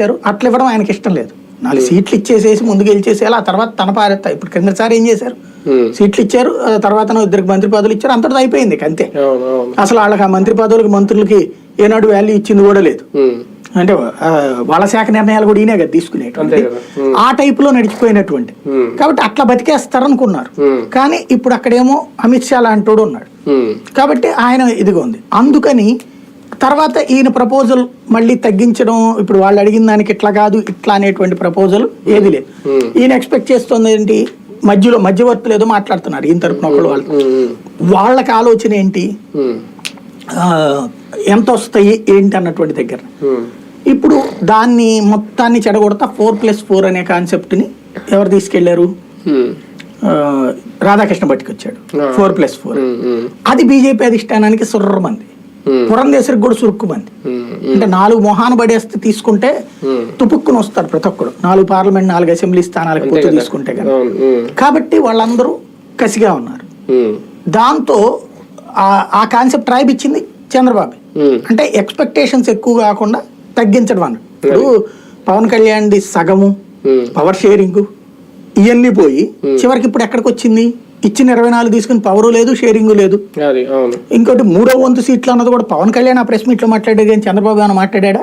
ఇచ్చారు అట్లా ఇవ్వడం ఆయనకి ఇష్టం లేదు. నాలుగు సీట్లు ఇచ్చేసేసి ముందుకు గెలిచేసేయాలి ఆ తర్వాత తన పారెత్తా. ఇప్పుడు కిందసారి ఏం చేశారు. సీట్లు ఇచ్చారు. తర్వాత ఇద్దరికి మంత్రి పదవులు ఇచ్చారు. అంతటితో అయిపోయింది అంతే. అసలు వాళ్ళకి ఆ మంత్రి పదవులకి మంత్రులకి ఏనాడు వాల్యూ ఇచ్చింది కూడా లేదు. అంటే వాళ్ళ శాఖ నిర్ణయాలు కూడా ఈయనే కదా తీసుకునేటువంటి. ఆ టైప్లో నడిచిపోయినటువంటి. కాబట్టి అట్లా బతికేస్తారనుకున్నారు. కానీ ఇప్పుడు అక్కడేమో అమిత్ షా లాంటోడు ఉన్నాడు. కాబట్టి ఆయన ఇదిగా ఉంది. అందుకని తర్వాత ఈయన ప్రపోజల్ మళ్ళీ తగ్గించడం ఇప్పుడు వాళ్ళు అడిగిన దానికి ఇట్లా కాదు ఇట్లా అనేటువంటి ప్రపోజల్ ఏది లేదు Hmm. ఈయన ఎక్స్పెక్ట్ చేస్తుంది ఏంటి మధ్యలో మధ్యవర్తులు ఏదో మాట్లాడుతున్నారు ఈయన తరపున ఒకళ్ళు వాళ్ళు ఉమ్. వాళ్ళకి ఆలోచన ఏంటి ఎంత వస్తాయి ఏంటి అన్నటువంటి దగ్గర. ఇప్పుడు దాన్ని మొత్తాన్ని చెడగొడతా ఫోర్ ప్లస్ ఫోర్ అనే కాన్సెప్ట్ని ఎవరు తీసుకెళ్ళారు రాధాకృష్ణ పట్టుకొచ్చాడు. Four plus four. అది బీజేపీ అధిష్టానానికి సుర్రమంది Hmm. పురంధేశ్వరికి కూడా సురుక్కుమంది. అంటే నాలుగు మొహాన పడేస్తే తీసుకుంటే. తుపుక్కుని వస్తారు ప్రతి ఒక్కడు నాలుగు పార్లమెంట్ నాలుగు అసెంబ్లీ స్థానాలకు కదా. తీసుకుంటే కదా. కాబట్టి వాళ్ళందరూ కసిగా ఉన్నారు. దాంతో ఆ- కాన్సెప్ట్ రాయిపించింది చంద్రబాబు ఉమ్. అంటే ఎక్స్పెక్టేషన్స్ ఎక్కువ కాకుండా తగ్గించడం అన్న ఇప్పుడు పవన్ కళ్యాణ్ది సగము. పవర్ షేరింగ్ ఇవన్నీ పోయి చివరికి ఇప్పుడు ఎక్కడికి వచ్చింది ఇచ్చిన ఇరవై నాలుగు తీసుకుని పవరు లేదు షేరింగ్ లేదు. ఇంకోటి మూడో వంతు సీట్లు అన్నది కూడా పవన్ కళ్యాణ్ ఆ ప్రెస్ మీట్లో మాట్లాడాడు కానీ చంద్రబాబు ఏమైనా మాట్లాడా.